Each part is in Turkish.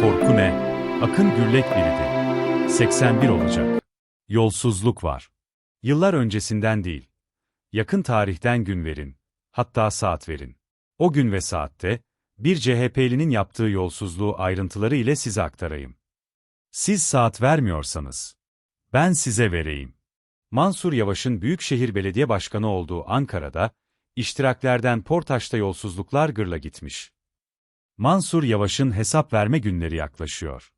Korku ne? Akın Gürlek biridi. 81 olacak. Yolsuzluk var. Yıllar öncesinden değil. Yakın tarihten gün verin. Hatta saat verin. O gün ve saatte, bir CHP'linin yaptığı yolsuzluğu ayrıntıları ile size aktarayım. Siz saat vermiyorsanız, ben size vereyim. Mansur Yavaş'ın Büyükşehir Belediye Başkanı olduğu Ankara'da, iştiraklerden Portaş'ta yolsuzluklar gırla gitmiş. Mansur Yavaş'ın hesap verme günleri yaklaşıyor.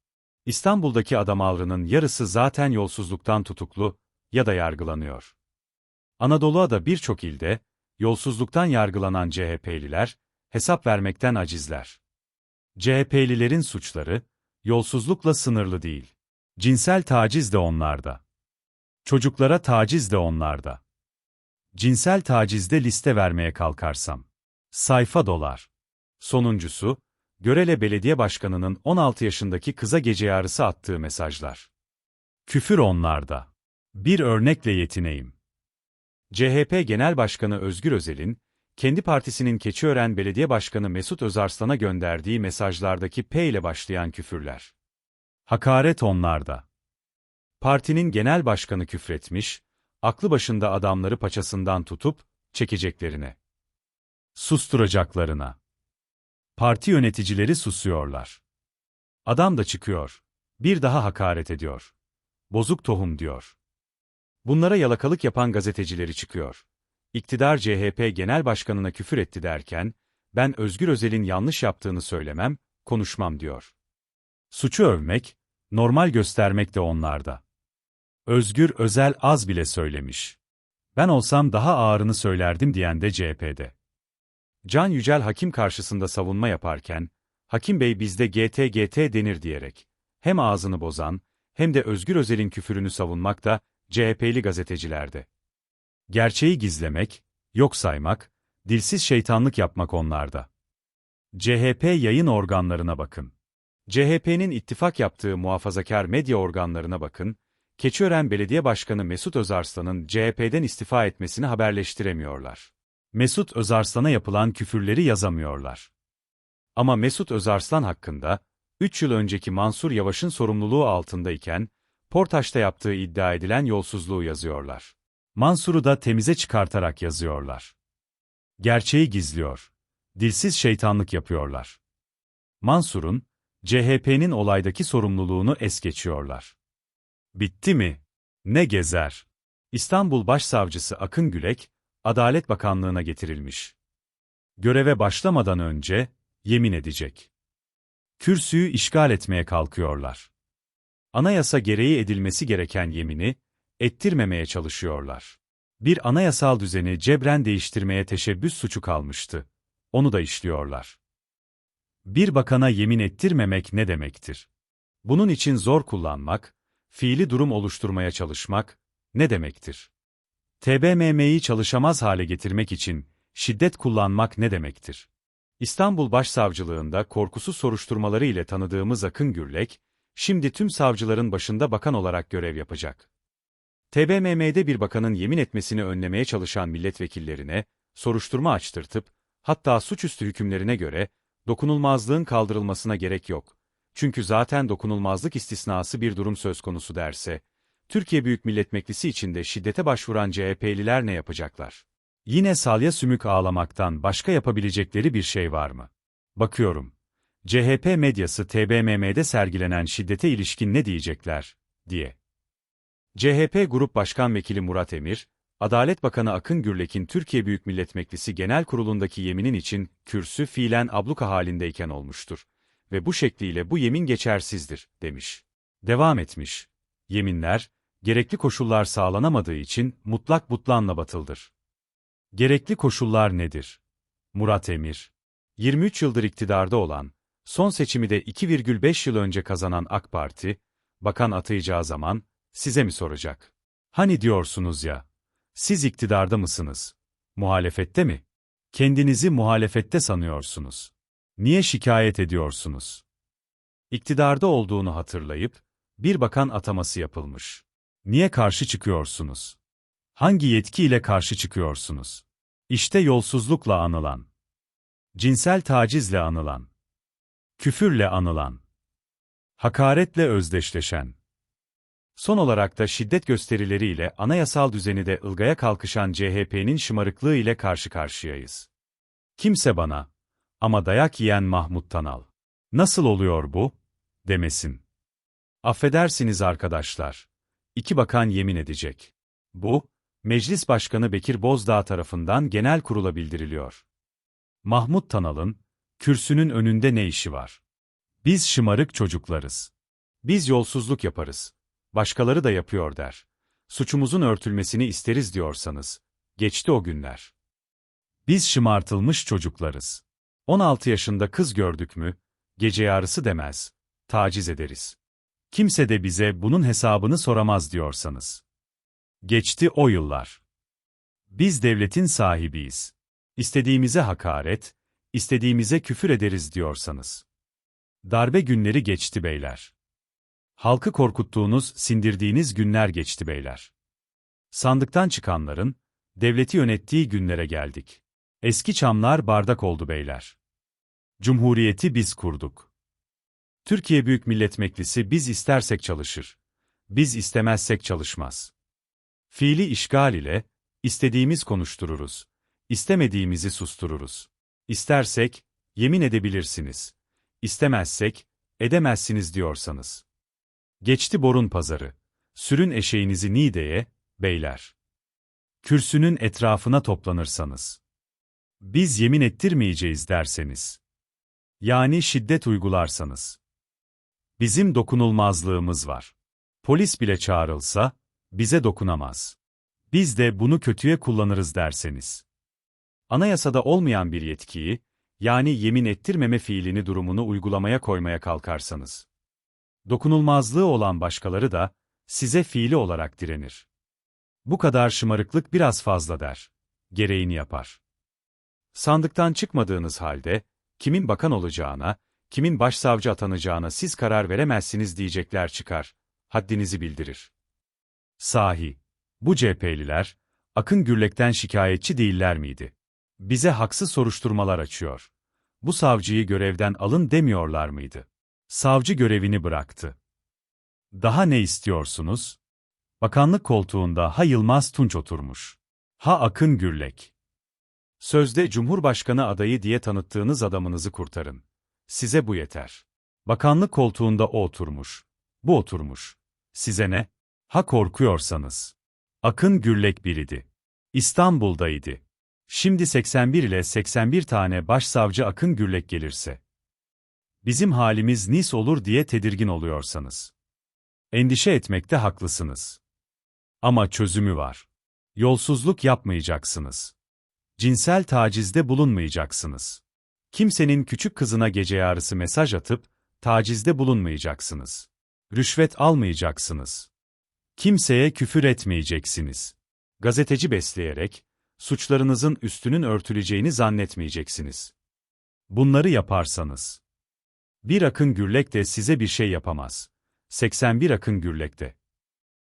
İstanbul'daki adam alrının yarısı zaten yolsuzluktan tutuklu ya da yargılanıyor. Anadolu'da da birçok ilde, yolsuzluktan yargılanan CHP'liler, hesap vermekten acizler. CHP'lilerin suçları, yolsuzlukla sınırlı değil. Cinsel taciz de onlarda. Çocuklara taciz de onlarda. Cinsel tacizde liste vermeye kalkarsam. Sayfa dolar. Sonuncusu, Görele Belediye Başkanı'nın 16 yaşındaki kıza gece yarısı attığı mesajlar. Küfür onlarda. Bir örnekle yetineyim. CHP Genel Başkanı Özgür Özel'in, kendi partisinin Keçiören Belediye Başkanı Mesut Özarslan'a gönderdiği mesajlardaki P ile başlayan küfürler. Hakaret onlarda. Partinin genel başkanı küfretmiş, aklı başında adamları paçasından tutup, çekeceklerine. Susturacaklarına. Parti yöneticileri susuyorlar. Adam da çıkıyor. Bir daha hakaret ediyor. Bozuk tohum diyor. Bunlara yalakalık yapan gazetecileri çıkıyor. İktidar CHP Genel Başkanı'na küfür etti derken, ben Özgür Özel'in yanlış yaptığını söylemem, konuşmam diyor. Suçu övmek, normal göstermek de onlarda. Özgür Özel az bile söylemiş. Ben olsam daha ağırını söylerdim diyen de CHP'de. Can Yücel hakim karşısında savunma yaparken, Hakim Bey bizde GT GT denir diyerek, hem ağzını bozan, hem de Özgür Özel'in küfürünü savunmak da CHP'li gazetecilerde. Gerçeği gizlemek, yok saymak, dilsiz şeytanlık yapmak onlarda. CHP yayın organlarına bakın. CHP'nin ittifak yaptığı muhafazakar medya organlarına bakın, Keçiören Belediye Başkanı Mesut Özarslan'ın CHP'den istifa etmesini haberleştiremiyorlar. Mesut Özarslan'a yapılan küfürleri yazamıyorlar. Ama Mesut Özarslan hakkında, 3 yıl önceki Mansur Yavaş'ın sorumluluğu altındayken, Portaş'ta yaptığı iddia edilen yolsuzluğu yazıyorlar. Mansur'u da temize çıkartarak yazıyorlar. Gerçeği gizliyor. Dilsiz şeytanlık yapıyorlar. Mansur'un, CHP'nin olaydaki sorumluluğunu es geçiyorlar. Bitti mi? Ne gezer? İstanbul Başsavcısı Akın Gülek, Adalet Bakanlığı'na getirilmiş. Göreve başlamadan önce, yemin edecek. Kürsüyü işgal etmeye kalkıyorlar. Anayasa gereği edilmesi gereken yemini, ettirmemeye çalışıyorlar. Bir anayasal düzeni cebren değiştirmeye teşebbüs suçu kalmıştı. Onu da işliyorlar. Bir bakana yemin ettirmemek ne demektir? Bunun için zor kullanmak, fiili durum oluşturmaya çalışmak, ne demektir? TBMM'yi çalışamaz hale getirmek için, şiddet kullanmak ne demektir? İstanbul Başsavcılığında korkusuz soruşturmaları ile tanıdığımız Akın Gürlek, şimdi tüm savcıların başında bakan olarak görev yapacak. TBMM'de bir bakanın yemin etmesini önlemeye çalışan milletvekillerine, soruşturma açtırtıp, hatta suçüstü hükümlerine göre, dokunulmazlığın kaldırılmasına gerek yok. Çünkü zaten dokunulmazlık istisnası bir durum söz konusu derse, Türkiye Büyük Millet Meclisi içinde şiddete başvuran CHP'liler ne yapacaklar? Yine salya sümük ağlamaktan başka yapabilecekleri bir şey var mı? Bakıyorum. CHP medyası TBMM'de sergilenen şiddete ilişkin ne diyecekler, diye. CHP Grup Başkan Vekili Murat Emir, Adalet Bakanı Akın Gürlek'in Türkiye Büyük Millet Meclisi Genel Kurulu'ndaki yeminin için kürsü fiilen abluka halindeyken olmuştur ve bu şekliyle bu yemin geçersizdir, demiş. Devam etmiş. Yeminler, gerekli koşullar sağlanamadığı için mutlak butlanla batıldır. Gerekli koşullar nedir? Murat Emir 23 yıldır iktidarda olan, son seçimi de 2,5 yıl önce kazanan AK Parti, bakan atayacağı zaman, size mi soracak? Hani diyorsunuz ya, siz iktidarda mısınız? Muhalefette mi? Kendinizi muhalefette sanıyorsunuz. Niye şikayet ediyorsunuz? İktidarda olduğunu hatırlayıp, bir bakan ataması yapılmış. Niye karşı çıkıyorsunuz? Hangi yetkiyle karşı çıkıyorsunuz? İşte yolsuzlukla anılan. Cinsel tacizle anılan. Küfürle anılan. Hakaretle özdeşleşen. Son olarak da şiddet gösterileriyle anayasal düzeni de ılgaya kalkışan CHP'nin şımarıklığı ile karşı karşıyayız. Kimse bana, ama dayak yiyen Mahmut Tanal, nasıl oluyor bu, demesin. Affedersiniz arkadaşlar. İki bakan yemin edecek. Bu, Meclis Başkanı Bekir Bozdağ tarafından genel kurula bildiriliyor. Mahmut Tanal'ın, kürsünün önünde ne işi var? Biz şımarık çocuklarız. Biz yolsuzluk yaparız. Başkaları da yapıyor der. Suçumuzun örtülmesini isteriz diyorsanız, geçti o günler. Biz şımartılmış çocuklarız. 16 yaşında kız gördük mü, gece yarısı demez, taciz ederiz. Kimse de bize bunun hesabını soramaz diyorsanız. Geçti o yıllar. Biz devletin sahibiyiz. İstediğimize hakaret, istediğimize küfür ederiz diyorsanız. Darbe günleri geçti beyler. Halkı korkuttuğunuz, sindirdiğiniz günler geçti beyler. Sandıktan çıkanların, devleti yönettiği günlere geldik. Eski çamlar bardak oldu beyler. Cumhuriyeti biz kurduk. Türkiye Büyük Millet Meclisi biz istersek çalışır. Biz istemezsek çalışmaz. Fiili işgal ile, istediğimiz konuştururuz. İstemediğimizi sustururuz. İstersek, yemin edebilirsiniz. İstemezsek, edemezsiniz diyorsanız. Geçti borun pazarı. Sürün eşeğinizi Niğde'ye, beyler. Kürsünün etrafına toplanırsanız. Biz yemin ettirmeyeceğiz derseniz. Yani şiddet uygularsanız. Bizim dokunulmazlığımız var. Polis bile çağrılsa, bize dokunamaz. Biz de bunu kötüye kullanırız derseniz. Anayasada olmayan bir yetkiyi, yani yemin ettirmeme fiilini durumunu uygulamaya koymaya kalkarsanız. Dokunulmazlığı olan başkaları da, size fiili olarak direnir. Bu kadar şımarıklık biraz fazla der. Gereğini yapar. Sandıktan çıkmadığınız halde, kimin bakan olacağına, kimin başsavcı atanacağına siz karar veremezsiniz diyecekler çıkar, haddinizi bildirir. Sahi, bu CHP'liler, Akın Gürlek'ten şikayetçi değiller miydi? Bize haksız soruşturmalar açıyor. Bu savcıyı görevden alın demiyorlar mıydı? Savcı görevini bıraktı. Daha ne istiyorsunuz? Bakanlık koltuğunda ha Yılmaz Tunç oturmuş. Ha Akın Gürlek. Sözde Cumhurbaşkanı adayı diye tanıttığınız adamınızı kurtarın. Size bu yeter. Bakanlık koltuğunda o oturmuş. Bu oturmuş. Size ne? Ha korkuyorsanız. Akın Gürlek biridi. İstanbul'daydı. Şimdi 81 ile 81 tane başsavcı Akın Gürlek gelirse. Bizim halimiz nis olur diye tedirgin oluyorsanız. Endişe etmekte haklısınız. Ama çözümü var. Yolsuzluk yapmayacaksınız. Cinsel tacizde bulunmayacaksınız. Kimsenin küçük kızına gece yarısı mesaj atıp, tacizde bulunmayacaksınız. Rüşvet almayacaksınız. Kimseye küfür etmeyeceksiniz. Gazeteci besleyerek, suçlarınızın üstünün örtüleceğini zannetmeyeceksiniz. Bunları yaparsanız, bir akın gürlek de size bir şey yapamaz. 81 akın gürlekte.